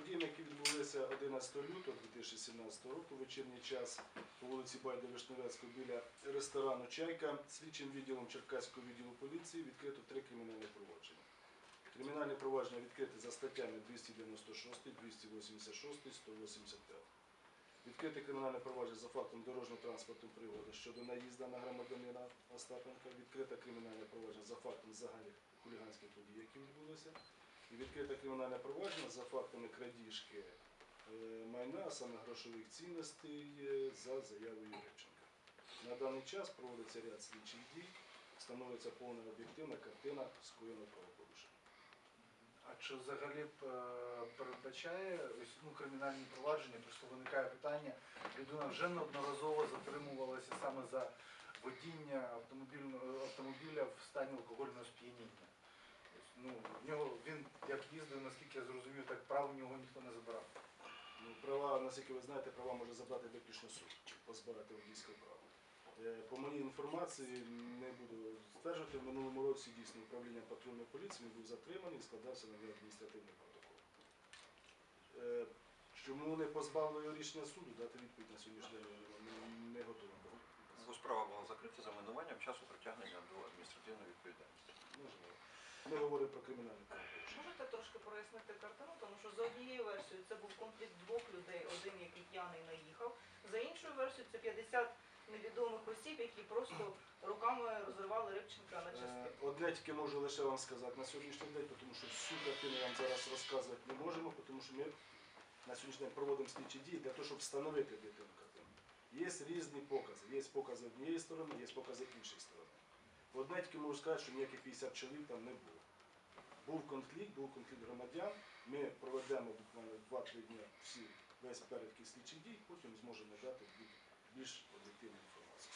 подіями, які відбулися 11 лютого 2017 року, вечірній час по вулиці Байда Вишневецького біля ресторану Чайка, слідчим відділом Черкаського відділу поліції відкрито три кримінальні провадження. Кримінальне провадження відкрите за статтями 296, 286, 185. Відкрите кримінальне провадження за фактом дорожньо-транспортної пригоди щодо наїзда на громадянина Остапенка. Відкрите кримінальне провадження за фактом загальних хуліганських подій, які відбулися. І відкрите кримінальне провадження за фактами крадіжки е, майна, саме грошових цінностей е, за заявою Юрченка. На даний час проводиться ряд слідчих дій, встановлюється повна об'єктивна картина скоєного правопорушення. А чи взагалі е, передбачає ну, кримінальні провадження? Просто виникає питання. Людина вже неодноразово затримувалася саме за водіння автомобіля в стані алкогольного сп'яніння. Ну, в нього він як їздив, наскільки я зрозумів, так прав у нього ніхто не забирав. Ну, права, наскільки ви знаєте, права може забрати виключно суд, позбавити водійського права. Е, По моїй інформації не буду стверджувати, в минулому році дійсно управління патрульної поліції він був затриманий і складався на нього адміністративний протокол. Е, Чому не позбавили його рішення суду, дати відповідь на сьогоднішній день не- не готовий. Бо справа була закрита за минуванням часу притягнення до адміністративної відповідальності. Можливо. Ми говоримо про кримінальне правопорушення. Можете трошки прояснити картину, тому що за однією версією це був конфлікт двох людей, один який п'яний наїхав. За іншою версією це 50 невідомих осіб, які просто руками розривали Рибченка на Е, частини. Одне тільки можу лише вам сказати на сьогоднішній день, тому що всю картину вам зараз розказувати не можемо, тому що ми на сьогоднішній день проводимо слідчі дії для того, щоб встановити об'єктивну картину. Є різні покази. Є покази однієї сторони, є покази іншої сторони. Одне тільки можу сказати, що ніяких 50 чоловік там не було. Був конфлікт, був конфлікт громадян. Ми проведемо буквально 2-3 дні всі весь перелік слідчих дій, потім зможемо дати більш об'єктивну інформацію.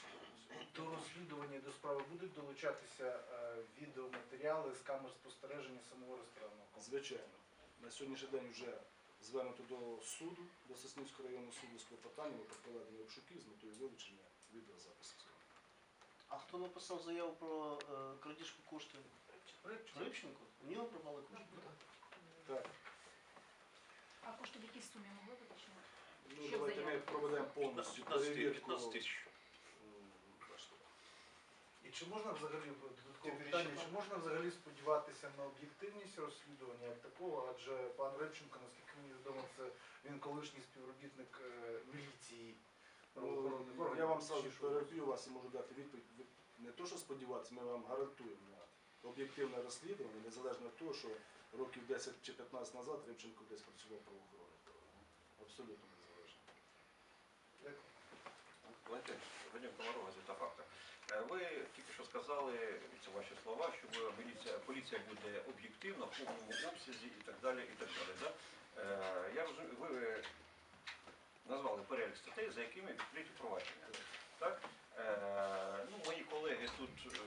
До розслідування до справи будуть долучатися е, відеоматеріали з камер спостереження самого ресторанного комплексу? Звичайно, на сьогоднішній день вже звернуто до суду, до Соснівського районного суду з клопотанням про проведення обшуків з метою вилучення відеозаписів. А хто написав заяву про е, крадіжку коштів? Рибченко. Рибченко? У нього пропали кошти. Так, А кошти в якій сумі могли виточувати? ну Що давайте ми проведемо повністю 15 перевірку. 15 тисяч. І чи можна взагалі додаткове питання, чи можна взагалі сподіватися на об'єктивність розслідування як такого? Адже пан Рибченко, наскільки мені відомо, це він колишній співробітник е, міліції. Правоохоронних Ну. Я вам Чи що? переб'ю вас і можу дати відповідь. Ви Не то, що сподіватися, ми вам гарантуємо на об'єктивне розслідування, незалежно від того, що років 10 чи 15 назад Рибченко десь працював в правоохоронних. Абсолютно незалежно. Валентин, Вадим Комарова, звіта факта. Е, Ви тільки що сказали, і це ваші слова, що міліція, поліція буде об'єктивна, в повному обсязі і так далі. І так далі да? Е, Я розумію, ви за якими відкриті провадження. Так? Е, ну, мої колеги тут е,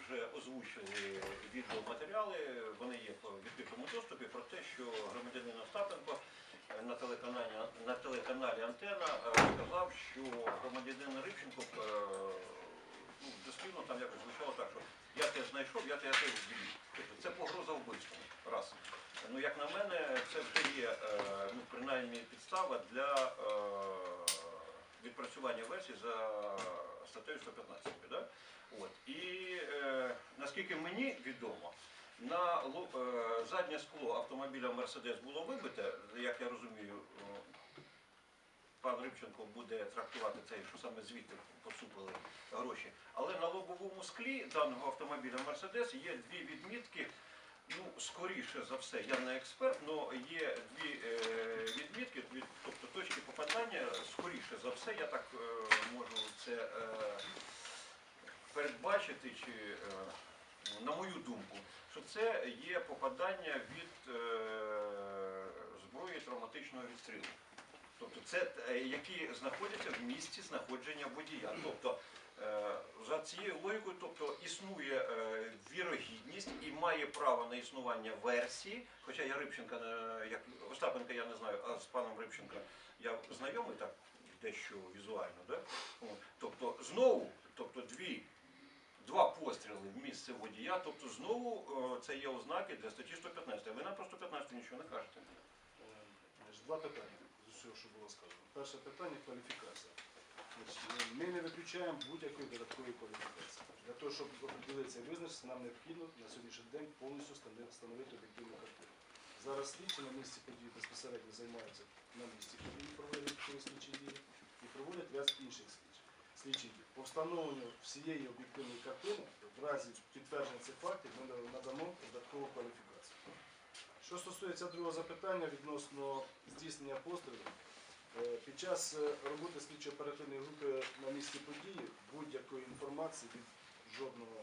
вже озвучили відеоматеріали, вони є в відкритому доступі про те, що громадянин Остапенко е, на телеканалі, на телеканалі Антена е, сказав, що громадянин Рибченко ну, дослівно там якось звучало так, що я тебе знайшов, я тебе вб'ю. Тобто це погроза вбивством. Раз. Ну, як на мене, це вже є ну, принаймні підстава для відпрацювання версії за статтею 115. Да? От. І е, наскільки мені відомо, на е, заднє скло автомобіля Мерседес було вибите, як я розумію, е, пан Рибченко буде трактувати це, що саме звідти посупили гроші. Але на лобовому склі даного автомобіля Мерседес є дві відмітки. Ну, скоріше за все, я не експерт, але є дві е, відмітки, дві- тобто точки попадання, скоріше за все, я так е, можу це е, передбачити, чи, е, на мою думку, що це є попадання від зброї травматичного відстрілу. Тобто це які знаходяться в місці знаходження водія. Тобто за цією логікою, тобто існує вірогідність і має право на існування версії. Хоча я Рибченка, як Остапенка я не знаю, а з паном Рибченка я знайомий так дещо візуально. Да? Тобто знову, тобто дві. Два постріли в місце водія, тобто знову е, це є ознаки для статті 115. А ви нам про 115 нічого не кажете. Е, два питання з усього, що було сказано. Перше питання кваліфікація. Е, Ми не виключаємо будь-якої додаткової кваліфікації. Для того, щоб определитися і визначитися, нам необхідно на сьогоднішній день повністю встанови- встановити об'єктивну картину. Зараз слідчі на місці події безпосередньо займаються на місці події, свої слідчі дії і проводять ряд інших слідчих. Слідчих дій. По встановленню всієї об'єктивної картини, в разі підтвердження цих фактів, ми надамо додаткову кваліфікацію. Що стосується другого запитання відносно здійснення пострілів, е, під час е, роботи слідчо-оперативної групи на місці події будь-якої інформації від жодного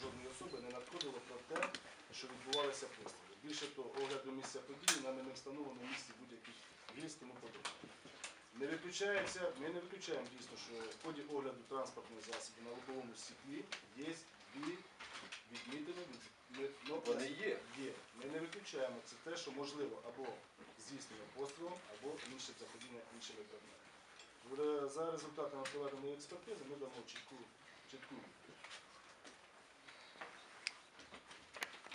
жодної особи не надходило про те, що відбувалися постріли. Більше того, огляду місця події нами не встановлено в місці будь-яких гільз, тому подобне. Не виключається, ми не виключаємо дійсно, що в ході огляду транспортних засобів на лобовому стеклі є дві відмітини від Вони є. Є. Ми не виключаємо. Це те, що можливо або здійснення пострілом, або іншим заподіння іншими предметами. За результатами проведеної експертизи ми дамо чітку, чітку відповідь.